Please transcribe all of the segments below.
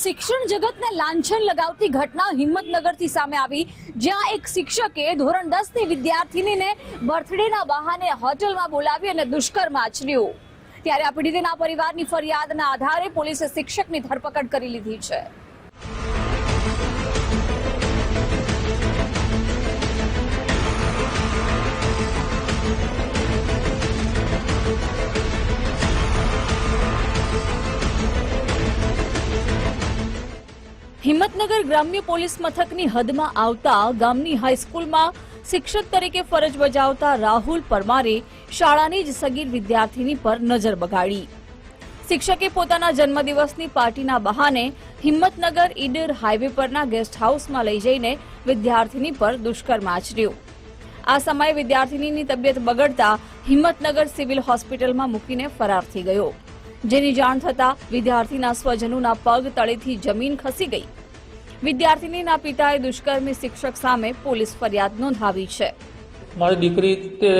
શિક્ષણ જગતને લાંછન લગાવતી ઘટના હિંમતનગરથી સામે આવી, જ્યાં એક શિક્ષકે ધોરણ દસની વિદ્યાર્થીનીને બર્થડેના બહાને હોટલમાં બોલાવી અને દુષ્કર્મ આચર્યું. ત્યારે આ પીડિતના પરિવારની ફરિયાદના આધારે પોલીસે શિક્ષકની ધરપકડ કરી લીધી છે. હિંમતનગર ગ્રામ્ય પોલીસ મથકની હદમાં આવતા ગામની હાઈસ્કૂલમાં શિક્ષક તરીકે ફરજ બજાવતા રાહુલ પરમારે શાળાની જ સગીર વિદ્યાર્થીની પર નજર બગાડી. શિક્ષકે પોતાના જન્મદિવસની પાર્ટીના બહાને હિંમતનગર ઈડર હાઈવે પરના ગેસ્ટ હાઉસમાં લઈ જઈને વિદ્યાર્થીની પર દુષ્કર્મ આચર્યું. આ સમયે વિદ્યાર્થીનીની તબિયત બગડતા હિંમતનગર સિવિલ હોસ્પિટલમાં મૂકીને ફરાર થઈ ગયો. જેની જાણ થતા વિદ્યાર્થીના સ્વજનોના પગ તળેથી જમીન ખસી ગઈ. વિદ્યાર્થીનીના પિતાએ દુષ્કર્મી શિક્ષક સામે પોલીસ ફરિયાદ નોંધાવી છે. મારી દીકરી તે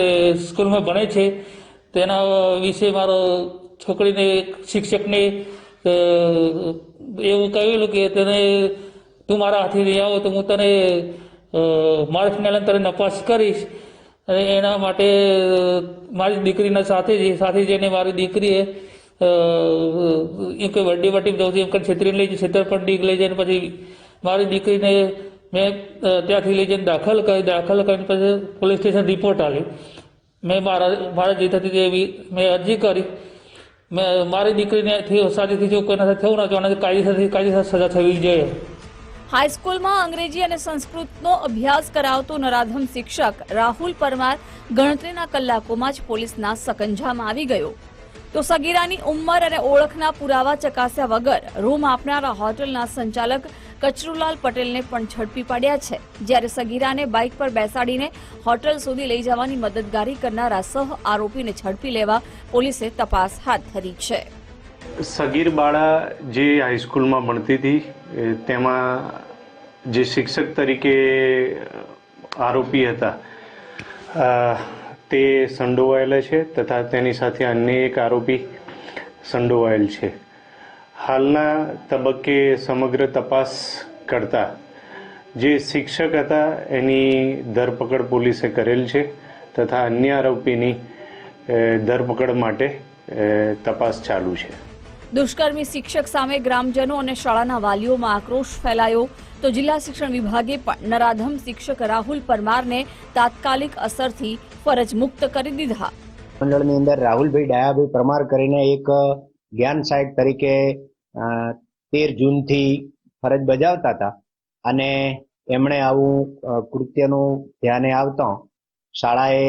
સ્કૂલમાં ભણે છે. તેના વિશે મારો છોકરીને શિક્ષકને એવું કહેલું કે તને તું મારા હાથે નહીં આવો તો હું તને મારા ફિનાલન તને નપાસ કરીશ. અને એના માટે મારી દીકરીના સાથે સાથે જઈને મારી દીકરીએ અ, એમ કે બર્થડે બર્થડે જવું એમ કરીને છેતરીને લઈ જઈ છેતરપંડી લઈ જઈને પછી મારી દીકરીને મેં ત્યાંથી લઈ જઈને દાખલ કરી દાખલ કરીને પછી પોલીસ સ્ટેશન રિપોર્ટ આપ્યો મેં મારા મારા જે થતી એવી મેં અરજી કરી. મેં મારી દીકરીને સાજેથી જો કોઈના સાથે થયું ના જોઈએ કાયદેસરથી કાયદેસર સજા થવી જોઈએ. હાઈસ્કૂલમાં અંગ્રેજી અને સંસ્કૃતનો અભ્યાસ કરાવતો નરાધમ શિક્ષક રાહુલ પરમાર ગણતરીના કલાકોમાં જ પોલીસના સકંજામાં આવી ગયો. તો સગીરાની ઉંમર અને ઓળખના પુરાવા ચકાસ્યા વગર રૂમ આપનારા હોટલના સંચાલક કચરુલાલ પટેલને પણ ઝડપી પાડ્યા છે. જ્યારે સગીરાને બાઇક પર બેસાડીને હોટલ સુધી લઈ જવાની મદદગારી કરનારા સહ આરોપીને ઝડપી લેવા પોલીસે તપાસ હાથ ધરી છે. સગીર બાળા જે હાઈસ્કૂલમાં ભણતી હતી તેમાં જે શિક્ષક તરીકે આરોપી હતા તે સંડોવાયેલા છે તથા તેની સાથે અન્ય એક આરોપી સંડોવાયેલ છે. હાલના તબક્કે સમગ્ર તપાસ કરતા જે શિક્ષક હતા એની ધરપકડ પોલીસે કરેલ છે તથા અન્ય આરોપીની ધરપકડ માટે તપાસ ચાલુ છે. દુષ્કર્મી શિક્ષક સામે ગ્રામજનો અને શાળાના વાલીઓમાં આક્રોશ ફેલાયો. તો જિલ્લા શિક્ષણ વિભાગે પણ નરાધમ શિક્ષક રાહુલ પરમારને તાત્કાલિક અસરથી ફરજ મુક્ત કરી દીધા. મંડળની અંદર રાહુલભાઈ ડાયાભાઈ પરમાર કરીને એક જ્ઞાન સાહેબ તરીકે તેર જૂનથી ફરજ બજાવતા હતા. અને એમણે આવું કૃત્યનું ધ્યાને આવતા શાળાએ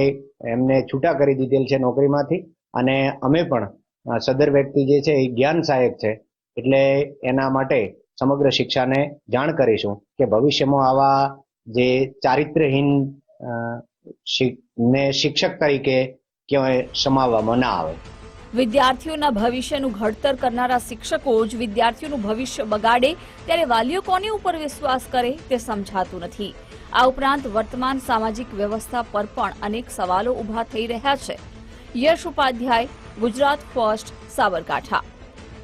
એમને છૂટા કરી દીધેલ છે નોકરીમાંથી. અને અમે પણ સદર વ્યક્તિ જે છે એ જ્ઞાન સહાયક છે. એટલે એના માટે સમગ્ર શિક્ષાને જાણ કરીશું કે ભવિષ્યમાં આવા જે ચારિત્રહીન ને શિક્ષક તરીકે ક્યાંય સમાવવામાં ના આવે. વિદ્યાર્થીઓના ભવિષ્યનું ઘડતર કરનારા શિક્ષકો જ વિદ્યાર્થીઓનું ભવિષ્ય બગાડે ત્યારે વાલીઓ કોની ઉપર વિશ્વાસ કરે તે સમજાતું નથી. આ ઉપરાંત વર્તમાન સામાજિક વ્યવસ્થા પર પણ અનેક સવાલો ઊભા થઈ રહ્યા છે. યશ ઉપાધ્યાય ગુજરાત ફર્સ્ટ સાબરકાંઠા.